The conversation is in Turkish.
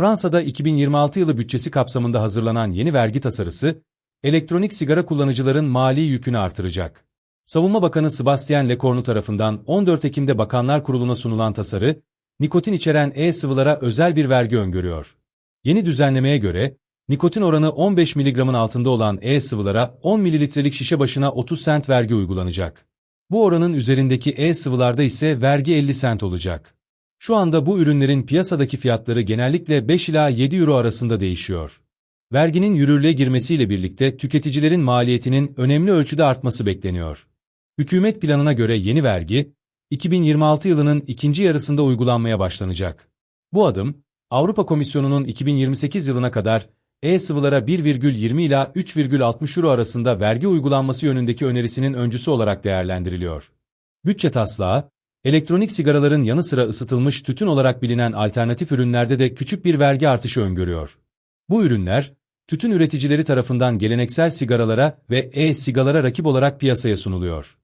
Fransa'da 2026 yılı bütçesi kapsamında hazırlanan yeni vergi tasarısı, elektronik sigara kullanıcıların mali yükünü artıracak. Savunma Bakanı Sebastien Lecornu tarafından 14 Ekim'de Bakanlar Kurulu'na sunulan tasarı, nikotin içeren e-sıvılara özel bir vergi öngörüyor. Yeni düzenlemeye göre, nikotin oranı 15 mg'ın altında olan e-sıvılara 10 mililitrelik şişe başına 30 sent vergi uygulanacak. Bu oranın üzerindeki e-sıvılarda ise vergi 50 sent olacak. Şu anda bu ürünlerin piyasadaki fiyatları genellikle 5 ila 7 euro arasında değişiyor. Verginin yürürlüğe girmesiyle birlikte tüketicilerin maliyetinin önemli ölçüde artması bekleniyor. Hükümet planına göre yeni vergi, 2026 yılının ikinci yarısında uygulanmaya başlanacak. Bu adım, Avrupa Komisyonu'nun 2028 yılına kadar e-sıvılara 1,20 ila 3,60 euro arasında vergi uygulanması yönündeki önerisinin öncüsü olarak değerlendiriliyor. Bütçe taslağı, elektronik sigaraların yanı sıra ısıtılmış tütün olarak bilinen alternatif ürünlerde de küçük bir vergi artışı öngörüyor. Bu ürünler, tütün üreticileri tarafından geleneksel sigaralara ve e-sigalara rakip olarak piyasaya sunuluyor.